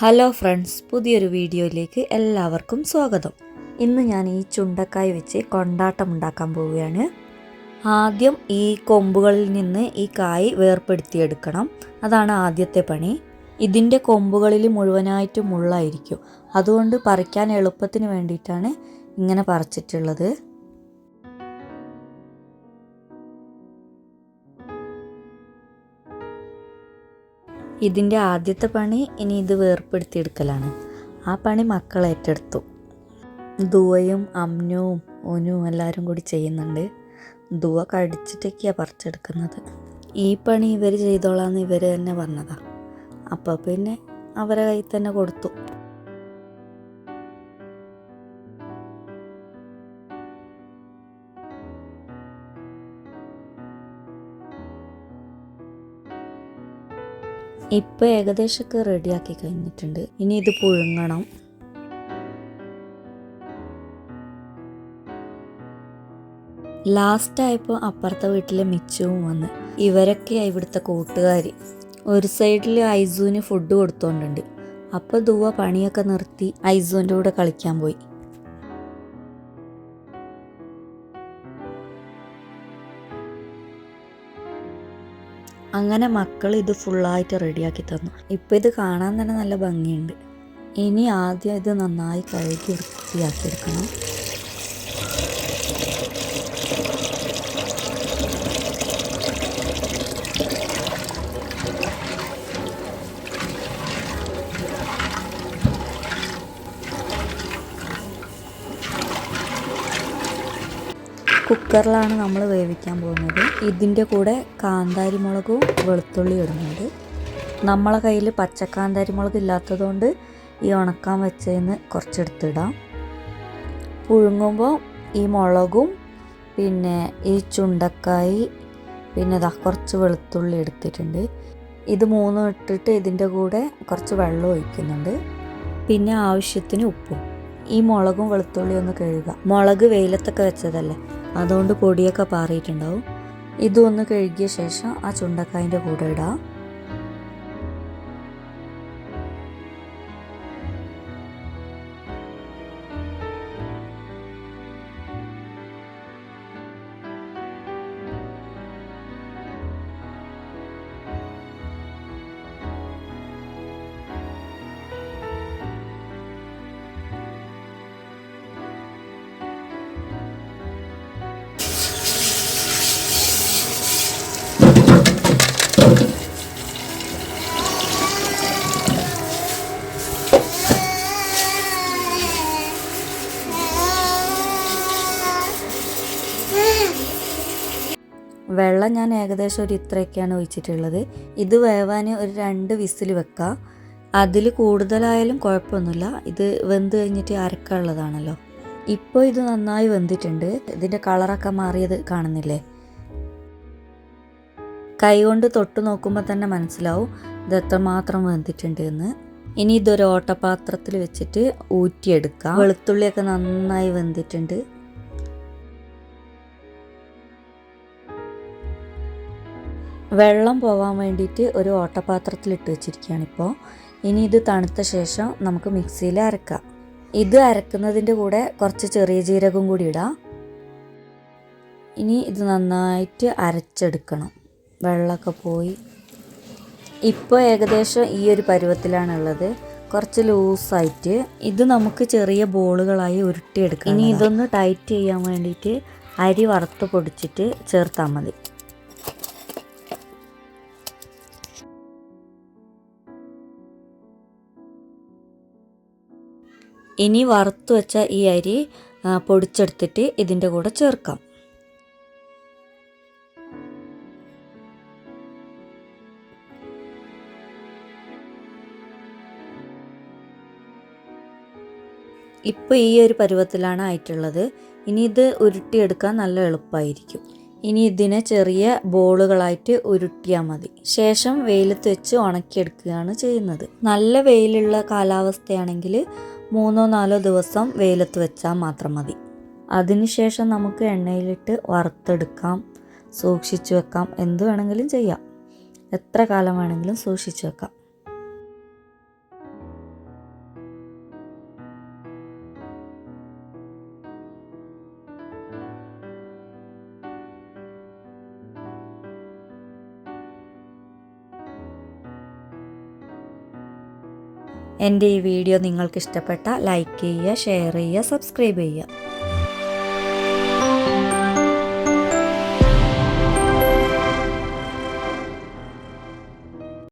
Hello friends പുതിയൊരു വീഡിയോയിലേക്ക് എല്ലാവർക്കും സ്വാഗതം. ഇന്ന് ഞാൻ ഈ ചുണ്ടക്കായ വെച്ച് കൊണ്ടാട്ടം ഉണ്ടാക്കാൻ പോവുകയാണ്. ആദ്യം ഈ കൊമ്പുകളിൽ നിന്ന് ഈ കായ് വേർപ്പെടുത്തിയെടുക്കണം. അതാണ് ആദ്യത്തെ പണി. ഇതിന്റെ കൊമ്പുകളിൽ മുഴുവനായിട്ട് മുള്ളായിരിക്കും. അതുകൊണ്ട് പറിക്കാൻ എളുപ്പത്തിന് വേണ്ടിയിട്ടാണ് ഇങ്ങനെ പറിച്ചിട്ടുള്ളത്. ഇതിന്റെ ആദ്യത്തെ പണി ഇനി ഇത് വേർപ്പെടുത്തിയെടുക്കലാണ്. ആ പണി മക്കൾ ഏറ്റെടുത്തു. ദുവയും അമ്നുവും ഒനുവും എല്ലാവരും കൂടി ചെയ്യുന്നുണ്ട്. ദുവ കടിച്ചിട്ടൊക്കെയാണ് പറിച്ചെടുക്കുന്നത്. ഈ പണി ഇവർ ചെയ്തോളാന്ന് ഇവർ തന്നെ പറഞ്ഞതാണ് അപ്പോൾ പിന്നെ അവരെ കയ്യിൽ തന്നെ കൊടുത്തു. ഇപ്പോൾ ഏകദേശമൊക്കെ റെഡിയാക്കി കഴിഞ്ഞിട്ടുണ്ട്. ഇനി ഇത് പുഴുങ്ങണം. ലാസ്റ്റ് ആയപ്പോൾ അപ്പുറത്തെ വീട്ടിലെ മിച്ചവും വന്ന്. ഇവരൊക്കെയാണ് ഇവിടുത്തെ കൂട്ടുകാർ ഒരു സൈഡിൽ ഐസൂന് ഫുഡ് കൊടുത്തോണ്ടുണ്ട്. അപ്പോൾ ദുവ പണിയൊക്കെ നിർത്തി ഐസൂന്റെ കൂടെ കളിക്കാൻ പോയി. അങ്ങനെ മക്കൾ ഇത് ഫുള്ളായിട്ട് റെഡിയാക്കി തന്നു. ഇപ്പം ഇത് കാണാൻ തന്നെ നല്ല ഭംഗിയുണ്ട്. ഇനി ആദ്യം ഇത് നന്നായി കഴുകി വൃത്തിയാക്കിയെടുക്കണം. കുക്കറിലാണ് നമ്മൾ വേവിക്കാൻ പോകുന്നത്. ഇതിന്റെ കൂടെ കാന്താരി മുളകും വെളുത്തുള്ളി ഇടുന്നുണ്ട്. നമ്മളെ കയ്യിൽ പച്ചക്കാന്താരി മുളക് ഇല്ലാത്തതുകൊണ്ട് ഈ ഉണക്കാൻ വെച്ചതിന് കുറച്ചെടുത്തിടാം. പുഴുങ്ങുമ്പോൾ ഈ മുളകും പിന്നെ ഈ ചുണ്ടക്കായി പിന്നെ ഇതാ കുറച്ച് വെളുത്തുള്ളി എടുത്തിട്ടുണ്ട്. ഇത് മൂന്നും ഇട്ടിട്ട് ഇതിന്റെ കൂടെ കുറച്ച് വെള്ളം ഒഴിക്കുന്നുണ്ട്. പിന്നെ ആവശ്യത്തിന് ഉപ്പും. ഈ മുളകും വെളുത്തുള്ളിയും ഒന്ന് കഴുകുക. മുളക് വെയിലത്തൊക്കെ വെച്ചതല്ലേ? അതുകൊണ്ട് പൊടിയൊക്കെ പാറിയിട്ടുണ്ടാവും. ഇതൊന്ന് കഴുകിയ ശേഷം ആ ചുണ്ടക്കായന്റെ കൂടെ ഇടാം. വെള്ളം ഞാൻ ഏകദേശം ഒരു ഇത്രയൊക്കെയാണ് ഒഴിച്ചിട്ടുള്ളത്. ഇത് വേവാൻ ഒരു രണ്ട് വിസിൽ വെക്കുക അതിൽ കൂടുതലായാലും കുഴപ്പമൊന്നുമില്ല. ഇത് വെന്ത് കഴിഞ്ഞിട്ട് അരക്കാനുള്ളതാണല്ലോ ഇപ്പോൾ ഇത് നന്നായി വെന്തിട്ടുണ്ട്. ഇതിന്റെ കളറൊക്കെ മാറിയത് കാണുന്നില്ലേ? കൈ കൊണ്ട് തൊട്ട് നോക്കുമ്പോൾ തന്നെ മനസ്സിലാവും ഇത് എത്രമാത്രം വെന്തിട്ടുണ്ട് എന്ന്. ഇനി ഇതൊരു ഓട്ടപാത്രത്തിൽ വെച്ചിട്ട് ഊറ്റിയെടുക്കാം. വെളുത്തുള്ളിയൊക്കെ നന്നായി വെന്തിട്ടുണ്ട്. വെള്ളം പോകാൻ വേണ്ടിയിട്ട് ഒരു ഓട്ടപാത്രത്തിൽ ഇട്ട് വെച്ചിരിക്കുകയാണ് ഇപ്പോൾ ഇനി ഇത് തണുത്ത ശേഷം നമുക്ക് മിക്സിയിൽ അരക്കാം. ഇത് അരക്കുന്നതിന്റെ കൂടെ കുറച്ച് ചെറിയ ജീരകം കൂടി ഇടാം. ഇനി ഇത് നന്നായിട്ട് അരച്ചെടുക്കണം. വെള്ളമൊക്കെ പോയി. ഇപ്പോൾ ഏകദേശം ഈ ഒരു പരുവത്തിലാണുള്ളത്. കുറച്ച് ലൂസായിട്ട് ഇത് നമുക്ക് ചെറിയ ബോളുകളായി ഉരുട്ടിയെടുക്കാം. ഇനി ഇതൊന്ന് ടൈറ്റ് ചെയ്യാൻ വേണ്ടിയിട്ട് അരി വറുത്ത് പൊടിച്ചിട്ട് ചേർത്താൽ മതി. ഇനി വറുത്ത് വെച്ച ഈ അരി പൊടിച്ചെടുത്തിട്ട് ഇതിന്റെ കൂടെ ചേർക്കാം. ഇപ്പോൾ ഈ ഒരു പരുവത്തിലാണ് ആയിട്ടുള്ളത്. ഇനി ഇത് ഉരുട്ടിയെടുക്കാൻ നല്ല എളുപ്പമായിരിക്കും ഇനി ഇതിനെ ചെറിയ ബോളുകളായിട്ട് ഉരുട്ടിയാൽ മതി. ശേഷം വെയിലത്ത് വെച്ച് ഉണക്കിയെടുക്കുകയാണ് ചെയ്യുന്നത്. നല്ല വെയിലുള്ള കാലാവസ്ഥയാണെങ്കിൽ മൂന്നോ നാലോ ദിവസം വെയിലത്ത് വെച്ചാൽ മാത്രം മതി. അതിനുശേഷം നമുക്ക് എണ്ണയിലിട്ട് വറുത്തെടുക്കാം സൂക്ഷിച്ചു വെക്കാം. എന്ത് വേണമെങ്കിലും ചെയ്യാം. എത്ര കാലം വേണമെങ്കിലും സൂക്ഷിച്ചു വെക്കാം. എന്റെ ഈ വീഡിയോ നിങ്ങൾക്ക് ഇഷ്ടപ്പെട്ട ലൈക്ക് ചെയ്യുക ഷെയർ ചെയ്യുക സബ്സ്ക്രൈബ് ചെയ്യുക.